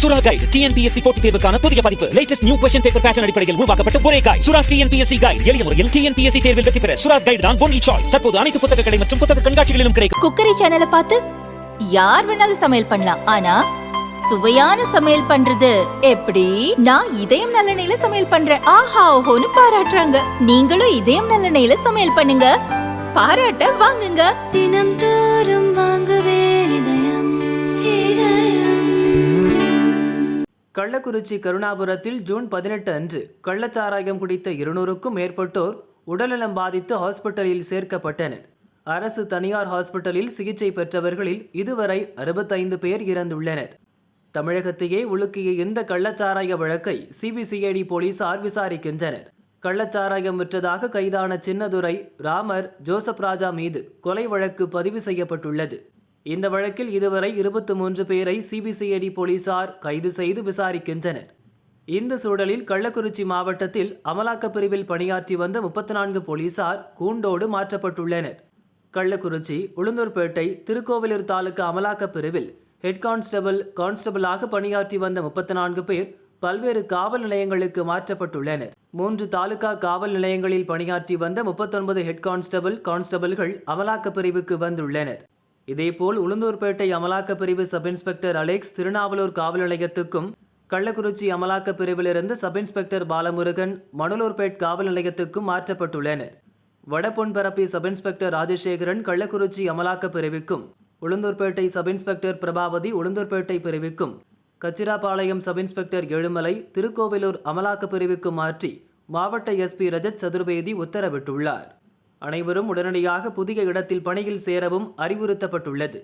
சுரா guide TNPSC போட்டித் தேர்வுக்கான புதிய பதிப்பு. Latest new question paper pattern அடிப்படையில் உருவாக்கப்பட்ட ஒரே கைடு சுராஸ் டிஎன்பிஎஸ்சி கைடு எளிய முறையில் டிஎன்பிஎஸ்சி தேர்வில் வெற்றி பெற சுராஸ் கைடு தான் ஒன்லி சாய்ஸ் தற்போது அனைத்து புத்தக கடை மற்றும் புத்தக கண்காட்சிகளிலும் கிடைக்கும். குக்கரி சேனலை பார்த்து யார் வேணாலும் சமையல் பண்ணலாம். ஆனா சுவையான சமையல் பண்றது எப்படி? நான் இதயம் நல்லெண்ணெயில சமையல் பண்றேன். ஆஹா ஓஹோன்னு பாராட்டுறாங்க. நீங்களும் இதயம் நல்லெண்ணெயில சமையல் பண்ணுங்க. பாராட்ட வாங்குங்க. தினம் தோறும் வாங்குவே கள்ளக்குறிச்சி கருணாபுரத்தில் ஜூன் பதினெட்டு அன்று கள்ளச்சாராயம் குடித்த இருநூறுக்கும் மேற்பட்டோர் உடல்நலம் பாதித்து ஹாஸ்பிட்டலில் சேர்க்கப்பட்டனர். அரசு தனியார் ஹாஸ்பிட்டலில் சிகிச்சை பெற்றவர்களில் இதுவரை அறுபத்தைந்து பேர் இறந்துள்ளனர். தமிழகத்தையே உலுக்கிய இந்த கள்ளச்சாராய வழக்கை சிபிசிஐடி போலீசார் விசாரிக்கின்றனர். கள்ளச்சாராயம் விற்றதாக கைதான சின்னதுரை ராமர் ஜோசப் ராஜா மீது கொலை வழக்கு பதிவு செய்யப்பட்டுள்ளது. இந்த வழக்கில் இதுவரை இருபத்தி மூன்று பேரை சிபிசிஐடி போலீசார் கைது செய்து விசாரிக்கின்றனர். இந்த சூழலில் கள்ளக்குறிச்சி மாவட்டத்தில் அமலாக்கப் பிரிவில் பணியாற்றி வந்த முப்பத்தி நான்கு போலீசார் கூண்டோடு மாற்றப்பட்டுள்ளனர். கள்ளக்குறிச்சி உளுந்தூர்பேட்டை திருக்கோவிலூர் தாலுகா அமலாக்கப் பிரிவில் ஹெட் கான்ஸ்டபிள் கான்ஸ்டபிளாக பணியாற்றி வந்த முப்பத்தி நான்கு பேர் பல்வேறு காவல் நிலையங்களுக்கு மாற்றப்பட்டுள்ளனர். மூன்று தாலுகா காவல் நிலையங்களில் பணியாற்றி வந்த முப்பத்தொன்பது ஹெட் கான்ஸ்டபிள் கான்ஸ்டபிள்கள் அமலாக்கப் பிரிவுக்கு வந்துள்ளனர். இதேபோல் உளுந்தூர்பேட்டை அமலாக்கப் பிரிவு சப் இன்ஸ்பெக்டர் அலெக்ஸ் திருநாவலூர் காவல் நிலையத்துக்கும் கள்ளக்குறிச்சி அமலாக்கப் பிரிவிலிருந்து சப் இன்ஸ்பெக்டர் பாலமுருகன் மணலூர்பேட் காவல் நிலையத்துக்கும் மாற்றப்பட்டுள்ளனர். வடபொன்பரப்பி சப் இன்ஸ்பெக்டர் ராஜசேகரன் கள்ளக்குறிச்சி அமலாக்கப் பிரிவுக்கும் உளுந்தூர்பேட்டை சப் இன்ஸ்பெக்டர் பிரபாவதி உளுந்தூர்பேட்டை பிரிவுக்கும் கச்சிராபாளையம் சப் இன்ஸ்பெக்டர் எழுமலை திருக்கோவிலூர் அமலாக்கப் பிரிவுக்கு மாற்றி மாவட்ட எஸ்பி ரஜத் சதுர்வேதி உத்தரவிட்டுள்ளார். அனைவரும் உடனடியாக புதிய இடத்தில் பணியில் சேரவும் அறிவுறுத்தப்பட்டுள்ளது.